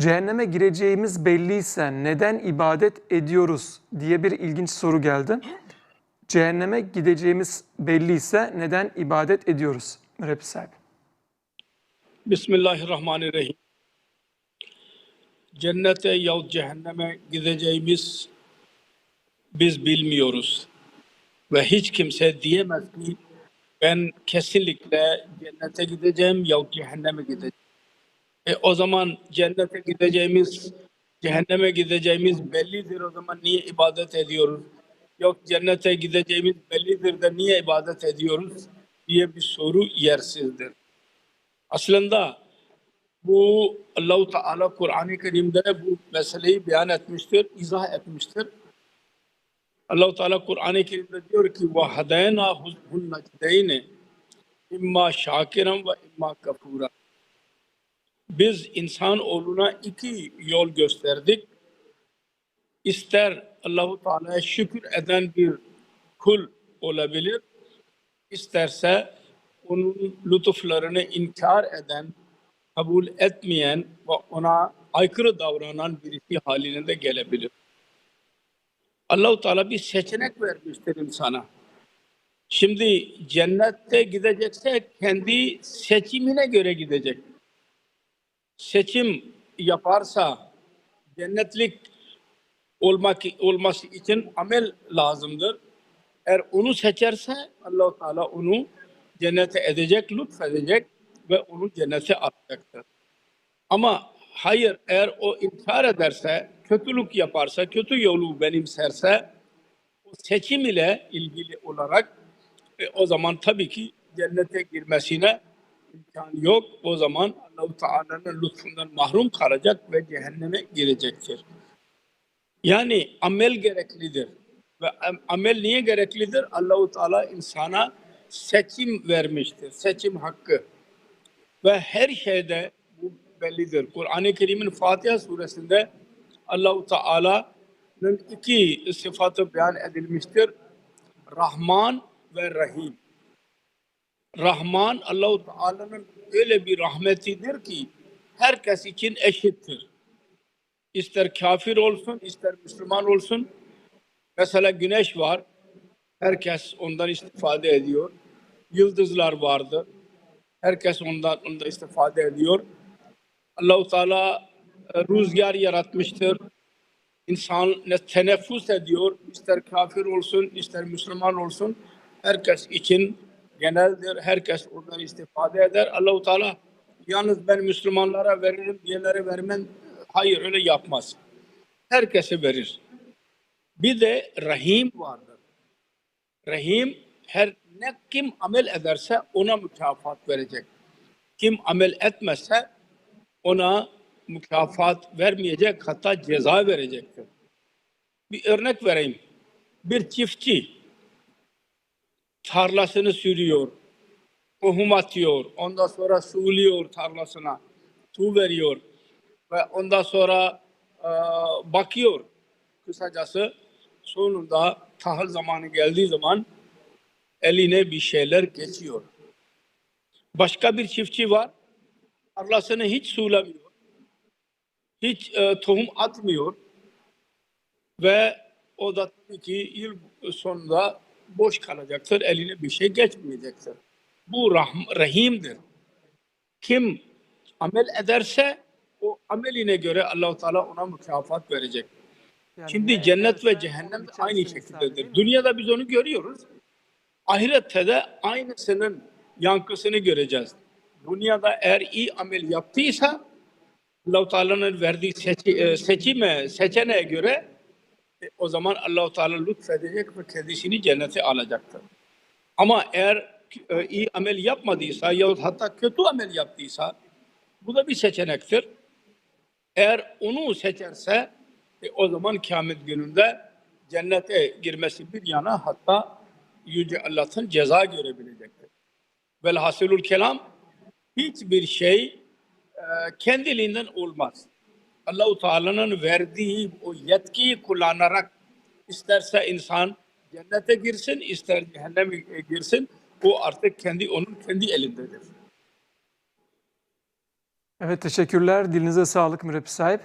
Cehenneme gireceğimiz belliyse neden ibadet ediyoruz diye bir ilginç soru geldi. Cehenneme gideceğimiz belliyse neden ibadet ediyoruz? Mürebbis sahibi. Bismillahirrahmanirrahim. Cennete yahut cehenneme gideceğimiz biz bilmiyoruz. Ve hiç kimse diyemez ki ben kesinlikle cennete gideceğim yahut cehenneme gideceğim. E, o zaman cennete gideceğimiz, cehenneme gideceğimiz bellidir. O zaman niye ibadet ediyoruz? Yok cennete gideceğimiz bellidir de niye ibadet ediyoruz diye bir soru yersizdir. Aslında bu Allahu Teala Kur'an-ı Kerim'de bu meseleyi beyan etmiştir, izah etmiştir. Allahu Teala Kur'an-ı Kerim'de diyor ki ve hadayna hun necdeyni imma şakiran ve imma kafura. Biz insan oğluna iki yol gösterdik. İster Allahu Teala'ya şükür eden bir kul olabilir, isterse onun lütuflarını inkar eden, kabul etmeyen ve ona aykırı davranan birisi haline de gelebilir. Allahu Teala bir seçenek vermiştir insana. Şimdi cennette gidecekse kendi seçimine göre gidecek. Seçim yaparsa cennetlik olmak olması için amel lazımdır. Eğer onu seçerse Allahu Teala onu cennete edecek, lütfedecek ve onu cennete atacaktır. Ama hayır eğer o inkar ederse, kötülük yaparsa, kötü yolu benimserse o seçim ile ilgili olarak e, o zaman tabii ki cennete girmesine imkan yok. O zaman Allah-u Teala'nın lütfundan mahrum kalacak ve cehenneme girecektir. Yani amel gereklidir. Ve am- amel niye gereklidir? Allahu Teala insana seçim vermiştir. Seçim hakkı. Ve her şeyde bu bellidir. Kur'an-ı Kerim'in Fatiha suresinde Allahu Teala'nın iki sıfatı beyan edilmiştir. Rahman ve Rahim. Rahman Allahu Teala'nın öyle bir rahmetidir ki herkes için eşittir. İster kafir olsun, ister Müslüman olsun. Mesela güneş var. Herkes ondan istifade ediyor. Yıldızlar vardı. Herkes ondan ondan istifade ediyor. Allahu Teala e, rüzgar yaratmıştır. İnsan ne teneffüs ediyor. İster kafir olsun, ister Müslüman olsun. Herkes için geneldir. Herkes ondan istifade eder. Allahu Teala yalnız ben Müslümanlara veririm, diğerlere vermem. Hayır öyle yapmaz. Herkese verir. Bir de Rahim vardır. Rahim her ne kim amel ederse ona mükafat verecek. Kim amel etmezse ona mükafat vermeyecek hatta ceza verecektir. Bir örnek vereyim. Bir çiftçi tarlasını sürüyor, tohum atıyor, ondan sonra suluyor tarlasına, su veriyor ve ondan sonra e, bakıyor. Kısacası sonunda tahıl zamanı geldiği zaman eline bir şeyler geçiyor. Başka bir çiftçi var, tarlasını hiç sulamıyor, hiç e, tohum atmıyor ve o da tabii ki yıl sonunda boş kalacaktır, eline bir şey geçmeyecektir. Bu rahm- rahimdir. Kim amel ederse o ameline göre Allahu Teala ona mükafat verecek. Yani Şimdi ne cennet ve cehennem de aynı şekildedir. Dünyada biz onu görüyoruz. Ahirette de aynısının yankısını göreceğiz. Dünyada eğer iyi amel yaptıysa Allah-u Teala'nın verdiği seçi, e, seçime, seçeneğe göre o zaman Allah-u Teala lütfedecek ve kendisini cennete alacaktır. Ama eğer e, iyi amel yapmadıysa yahut hatta kötü amel yaptıysa bu da bir seçenektir. Eğer onu seçerse e, o zaman kıyamet gününde cennete girmesi bir yana hatta Yüce Allah'ın ceza görebilecektir. Velhasılul kelam hiçbir şey e, kendiliğinden olmaz. Allahu Teala'nın verdiği o yetkiyi kullanarak isterse insan cennete girsin, ister cehenneme girsin, o artık kendi onun kendi elindedir. Evet teşekkürler. Dilinize sağlık mürebbi sahip.